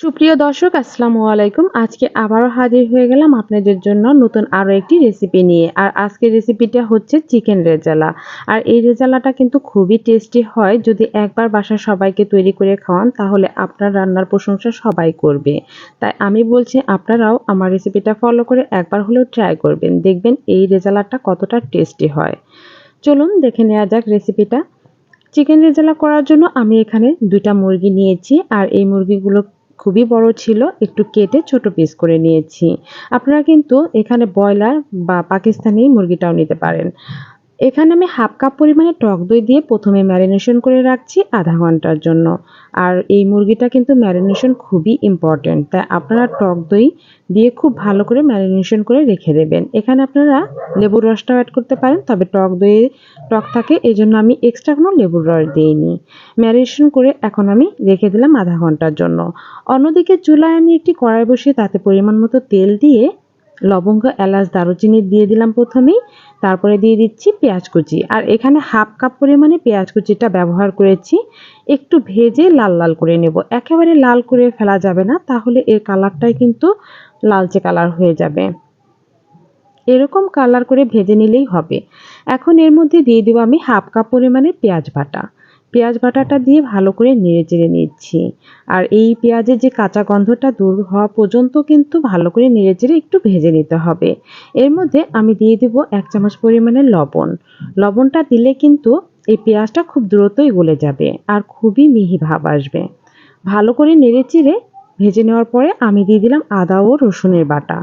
সুপ্রিয় দর্শক, আসসালামু আলাইকুম। আজকে আবারও হাজির হয়ে গেলাম আপনাদের জন্য নতুন আরও একটি রেসিপি নিয়ে। আর আজকের রেসিপিটা হচ্ছে চিকেন রেজালা। আর এই রেজালাটা কিন্তু খুবই টেস্টি হয়। যদি একবার বাসার সবাইকে তৈরি করে খাওয়ান, তাহলে আপনার রান্নার প্রশংসা সবাই করবে। তাই আমি বলছি, আপনারাও আমার রেসিপিটা ফলো করে একবার হলেও ট্রাই করবেন। দেখবেন এই রেজালাটা কতটা টেস্টি হয়। চলুন দেখে নেওয়া যাক রেসিপিটা চিকেন রেজালা করার জন্য আমি এখানে দুইটা মুরগি নিয়েছি। আর এই মুরগিগুলো খুবই বড় ছিল, একটু কেটে ছোট পিস করে নিয়েছি। আপনারা কিন্তু এখানে ব্রয়লার বা পাকিস্তানি মুরগিটাও নিতে পারেন। এখানে আমি হাফ কাপ পরিমাণে টক দই দিয়ে প্রথমে ম্যারিনেশন করে রাখছি আধা ঘণ্টার জন্য। আর এই মুরগিটা কিন্তু ম্যারিনেশন খুবই ইম্পর্টেন্ট তাই আপনারা টক দই দিয়ে খুব ভালো করে ম্যারিনেশন করে রেখে দেবেন। এখানে আপনারা লেবুর রসটাও অ্যাড করতে পারেন, তবে টক দইয়ে টক থাকে এই জন্য আমি এক্সট্রা কোনো লেবুর রস দিইনি। ম্যারিনেশন করে এখন আমি রেখে দিলাম আধা ঘণ্টার জন্য। অন্যদিকে চুলায় আমি একটি কড়াই বসিয়ে তাতে পরিমাণ মতো তেল দিয়ে লবঙ্গ, এলাচ, দারুচিনি দিয়ে দিলাম প্রথমেই। তারপরে দিয়ে দিচ্ছি পেঁয়াজ কুচি। আর এখানে হাফ কাপ পরিমাণে পেঁয়াজ কুচিটা ব্যবহার করেছি। একটু ভেজে লাল লাল করে নেব। একেবারে লাল করে ফেলা যাবে না, তাহলে এর কালারটাই কিন্তু লালচে কালার হয়ে যাবে। এরকম কালার করে ভেজে নিলেই হবে। এখন এর মধ্যে দিয়ে দেবো আমি হাফ কাপ পরিমাণে পেঁয়াজ বাটা। পেঁয়াজ বাটাটা দিয়ে ভালো করে নেড়ে চেড়ে নিচ্ছি। আর এই পেঁয়াজের যে কাঁচা গন্ধটা দূর হওয়া পর্যন্ত কিন্তু ভালো করে নেড়ে চেড়ে একটু ভেজে নিতে হবে। এর মধ্যে আমি দিয়ে দেব এক চামচ পরিমাণে লবণ। লবণটা দিলে কিন্তু এই পেঁয়াজটা খুব দ্রুতই গলে যাবে আর খুবই মিহি ভাব আসবে। ভালো করে নেড়ে চেড়ে ভেজে নেওয়ার পরে আমি দিয়ে দিলাম আদা ও রসুনের বাটা।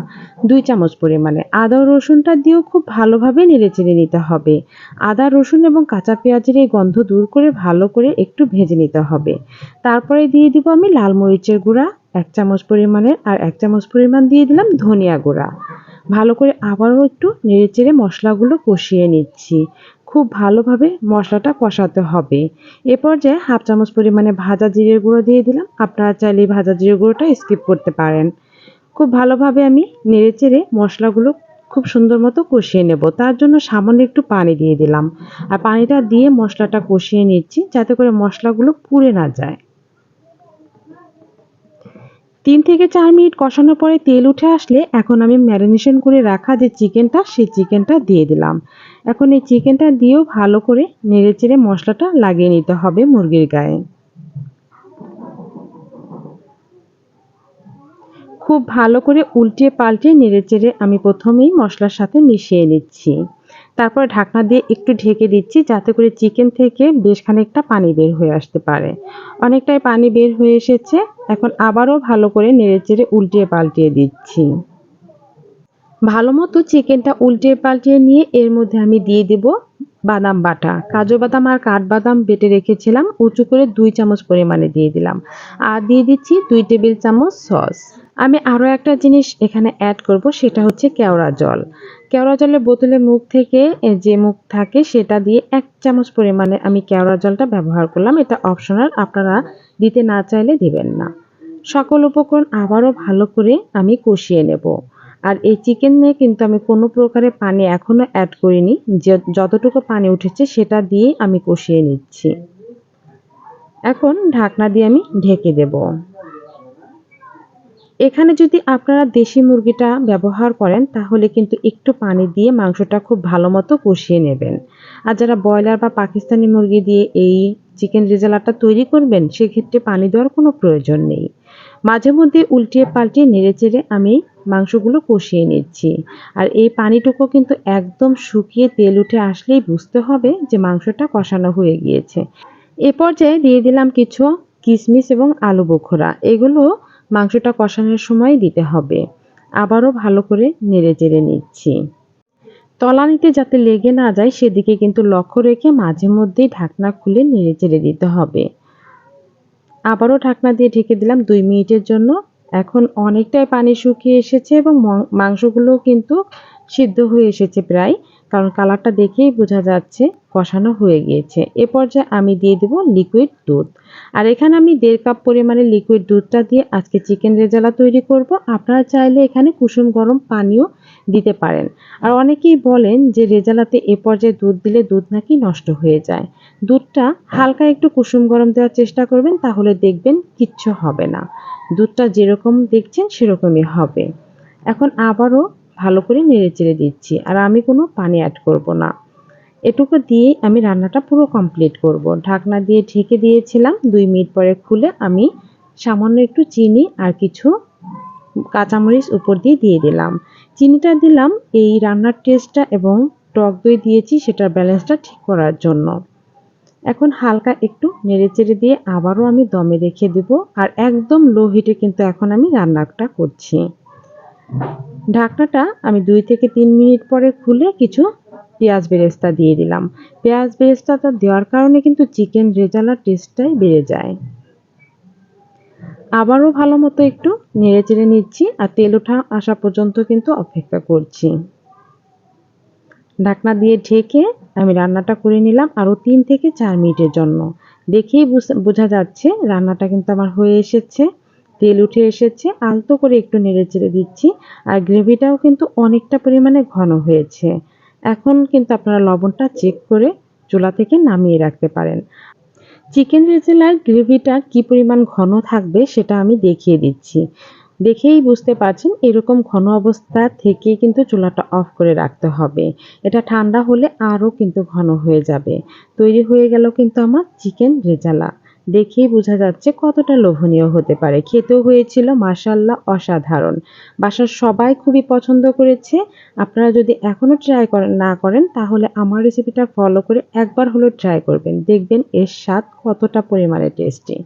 দুই চামচ পরিমাণে। আদা ও রসুনটা দিয়েও খুব ভালোভাবে নেড়ে চেড়ে নিতে হবে। আদা, রসুন এবং কাঁচা পেঁয়াজের এই গন্ধ দূর করে ভালো করে একটু ভেজে নিতে হবে। তারপরে দিয়ে দিব আমি লাল মরিচের গুঁড়া, এক চামচ পরিমাণের আর এক চামচ পরিমাণ দিয়ে দিলাম ধনিয়া গুঁড়া। ভালো করে আবারও একটু নেড়ে চেড়ে মশলাগুলো কষিয়ে নিচ্ছি। খুব ভালোভাবে মশলাটা কষাতে হবে। এ পর্যায়ে হাফ চামচ পরিমাণে ভাজা জিরের গুঁড়ো দিয়ে দিলাম। আপনারা চাইলে ভাজা জিরের গুঁড়োটা স্কিপ করতে পারেন। খুব ভালোভাবে আমি নেড়ে চেড়ে মশলাগুলো খুব সুন্দর মতো কষিয়ে নেব। তার জন্য সামান্য একটু পানি দিয়ে দিলাম। আর পানিটা দিয়ে মশলাটা কষিয়ে নিচ্ছি যাতে করে মশলাগুলো পুড়ে না যায়। তিন থেকে চার মিনিট কষানোর পরে তেল উঠে আসলে এখন আমি ম্যারিনেশন করে রাখা যে চিকেনটা, সেই চিকেনটা দিয়ে দিলাম। এখন এই চিকেনটা দিয়েও ভালো করে নেড়ে চেড়ে মশলাটা লাগিয়ে নিতে হবে মুরগির গায়ে। খুব ভালো করে উল্টে পাল্টে নেড়ে চেড়ে আমি প্রথমেই মশলার সাথে মিশিয়ে নিচ্ছি। তারপর ঢাকনা দিয়ে একটু ঢেকে দিচ্ছি যাতে করে চিকেন থেকে বেশ খানিকটা পানি বের হয়ে আসতে পারে। অনেকটাই পানি বের হয়ে এসেছে। এখন আবারও ভালো করে নেড়ে চেড়ে উল্টিয়ে পাল্টিয়ে দিচ্ছি। ভালো মতো চিকেনটা উল্টে পাল্টিয়ে নিয়ে এর মধ্যে আমি দিয়ে দেব বাদাম বাটা। কাজু বাদাম আর কাঠবাদাম বেটে রেখেছিলাম। উঁচু করে দুই চামচ পরিমাণে দিয়ে দিলাম। আর দিয়ে দিচ্ছি দুই টেবিল চামচ সস। আমি আরও একটা জিনিস এখানে অ্যাড করব, সেটা হচ্ছে কেওড়া জল। কেওড়া জলের বোতলে মুখ থেকে যে মুখ থাকে, সেটা দিয়ে এক চামচ পরিমাণে আমি কেওড়া জলটা ব্যবহার করলাম। এটা অপশনাল আপনারা দিতে না চাইলে দিবেন না। সকল উপকরণ আবারও ভালো করে আমি কষিয়ে নেব। আর এই চিকেনে কিন্তু আমি কোনো প্রকারের পানি এখনও অ্যাড করিনি। যে, যতটুকু পানি উঠেছে, সেটা দিয়ে আমি কষিয়ে নিচ্ছি। এখন ঢাকনা দিয়ে আমি ঢেকে দেব। এখানে যদি আপনারা দেশি মুরগিটা ব্যবহার করেন, তাহলে কিন্তু একটু পানি দিয়ে মাংসটা খুব ভালো মতো কষিয়ে নেবেন। আর যারা ব্রয়লার বা পাকিস্তানি মুরগি দিয়ে এই চিকেন রেজালাটা তৈরি করবেন, সেক্ষেত্রে পানি দেওয়ার কোনো প্রয়োজন নেই। মাঝে মধ্যে উল্টিয়ে পাল্টিয়ে নেড়ে চেড়ে আমি মাংসগুলো কষিয়ে নিচ্ছি। আর এই পানিটুকু কিন্তু একদম শুকিয়ে তেল উঠে আসলেই বুঝতে হবে যে মাংসটা কষানো হয়ে গিয়েছে। এ পর্যায়ে দিয়ে দিলাম কিছু কিশমিশ এবং আলু বোখরা। এগুলো মাংসটা কষানোর সময় দিতে হবে। আবারও ভালো করে নেড়ে চেড়ে নিচ্ছি। তলানিতে যাতে লেগে না যায়, সেদিকে কিন্তু লক্ষ্য রেখে মাঝে মধ্যেই ঢাকনা খুলে নেড়ে চেড়ে দিতে হবে। আবারও ঢাকনা দিয়ে ঢেকে দিলাম দুই মিনিটের জন্য। এখন অনেকটাই পানি শুকিয়ে এসেছে এবং মাংসগুলো কিন্তু সিদ্ধ হয়ে এসেছে প্রায়। কারণ কালারটা দেখেই বোঝা যাচ্ছে কষানো হয়ে গিয়েছে। এ পর্যায়ে আমি দিয়ে দেব লিকুইড দুধ। আর এখানে আমি দেড় কাপ পরিমাণে লিকুইড দুধটা দিয়ে আজকে চিকেন রেজালা তৈরি করব। আপনারা চাইলে এখানে কুসুম গরম পানিও দিতে পারেন। আর অনেকেই বলেন যে রেজালাতে এ পর্যায়ে দুধ দিলে দুধ নাকি নষ্ট হয়ে যায়। দুধটা হালকা একটু কুসুম গরম দেওয়ার চেষ্টা করবেন, তাহলে দেখবেন কিচ্ছু হবে না। দুধটা যেরকম দেখছেন সেরকমই হবে। এখন আবারও ভালো করে নেড়ে চেড়ে দিচ্ছি আর আমি কোনো পানি অ্যাড করব না। এটুকু দিয়েই আমি রান্নাটা পুরো কমপ্লিট করব। ঢাকনা দিয়ে ঢেকে দিয়েছিলাম, দুই মিনিট পরে খুলে আমি সামান্য একটু চিনি আর কিছু কাঁচামরিচ উপর দিয়ে দিয়ে দিলাম। চিনিটা দিলাম, এই রান্নার টেস্টটা এবং টক দই দিয়েছি সেটার ব্যালেন্সটা ঠিক করার জন্য। এখন হালকা একটু নেড়ে চেড়ে দিয়ে আবারও আমি দমে রেখে দেব আর একদম লো হিটে কিন্তু এখন আমি রান্নাটা করছি। ঢাকনাটা আমি দুই থেকে তিন মিনিট পরে খুলে কিছু পেঁয়াজ বেরেস্তা দিয়ে দিলাম। পেঁয়াজ বেরেস্তাটা দেওয়ার কারণে কিন্তু চিকেন রেজালার টেস্টটাই বেড়ে যায়। আবারও ভালো মতো একটু নেড়ে চেড়ে নিচ্ছি আর তেল ওঠা আসা পর্যন্ত কিন্তু অপেক্ষা করছি। ঢাকনা দিয়ে ঢেকে আমি রান্নাটা করে নিলাম আরও তিন থেকে চার মিনিটের জন্য। দেখেই বোঝা যাচ্ছে রান্নাটা কিন্তু আমার হয়ে এসেছে। তেল উঠে এসেছে, আলতো করে একটু নেড়ে চেড়ে দিচ্ছি, আর গ্রেভিটাও কিন্তু অনেকটা পরিমাণে ঘন হয়েছে। এখন কিন্তু আপনারা লবণটা চেক করে চুলা থেকে নামিয়ে রাখতে পারেন। চিকেন রেজেলার গ্রেভিটা কি পরিমাণ ঘন থাকবে সেটা আমি দেখিয়ে দিচ্ছি। দেখেই বুঝতে পারছেন, এরকম ঘন অবস্থা থেকে কিন্তু চুলাটা অফ করে রাখতে হবে। এটা ঠান্ডা হলে আরও কিন্তু ঘন হয়ে যাবে। তৈরি হয়ে গেল কিন্তু আমার চিকেন রেজালা। দেখেই বোঝা যাচ্ছে কতটা লোভনীয় হতে পারে। খেতেও হয়েছিল মাসাল্লাহ অসাধারণ। বাসার সবাই খুবই পছন্দ করেছে। আপনারা যদি এখনও ট্রাই করেন না করেন, তাহলে আমার রেসিপিটা ফলো করে একবার হলেও ট্রাই করবেন। দেখবেন এর স্বাদ কতটা পরিমাণে টেস্টি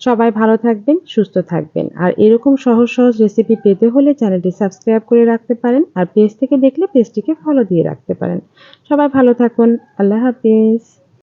সবাই ভালো থাকবেন, সুস্থ থাকবেন। আর এরকম সহজ সহজ রেসিপি পেতে হলে চ্যানেলটি সাবস্ক্রাইব করে রাখতে পারেন আর পেজ থেকে দেখলে পেজটিকে ফলো দিয়ে রাখতে পারেন। সবাই ভালো থাকুন। আল্লাহ হাফিজ।